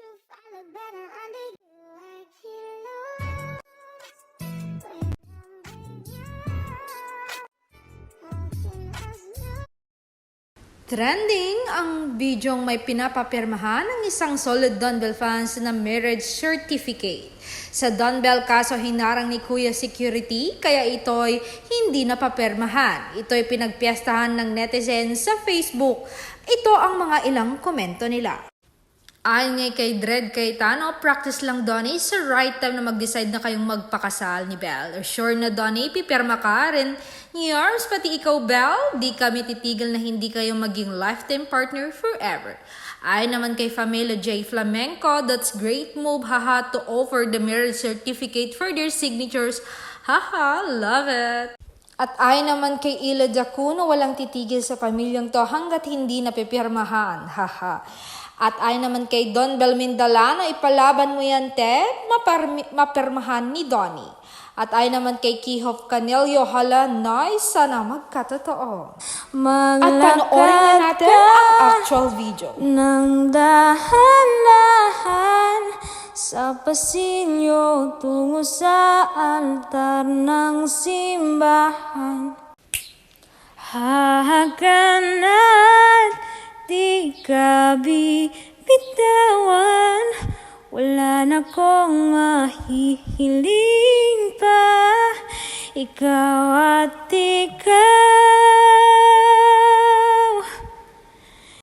truth, I better under you. Like pillows. You, Trending ang bidyong may pinapapirmahan ng isang solid Dunbell fans na marriage certificate. Sa Dunbell kaso hinarang ni Kuya Security kaya ito'y hindi napapirmahan. Ito'y pinagpiestahan ng netizens sa Facebook. Ito ang mga ilang komento nila. Ayon nga kay Dred Cayetano, practice lang Donnie sa right time na mag-decide na kayong magpakasal ni Belle. Sure na Donnie, pipirma ka rin. Ni pati ikaw Belle, di kami titigil na hindi kayo maging lifetime partner forever. Ayon naman kay Famila J. Flamenco, that's great move haha to offer the marriage certificate for their signatures. Haha, love it! At ayon naman kay Ila Dacuno, walang titigil sa pamilyang to hanggat hindi napipirmahan. Haha. At ayon naman kay Don Belmindalano, ipalaban mo yan, te, maparmi- mapirmahan ni Donnie. At ayon naman kay Kihov Canelio, hala, nice, sana magkatotoo. At panoorin na natin ang actual video. Nang dahan-dahan sa pasilyo tungo sa altar ng simbahan. Hahagana't di ka bibitawan. Wala na kong mahihiling pa. Ikaw at ikaw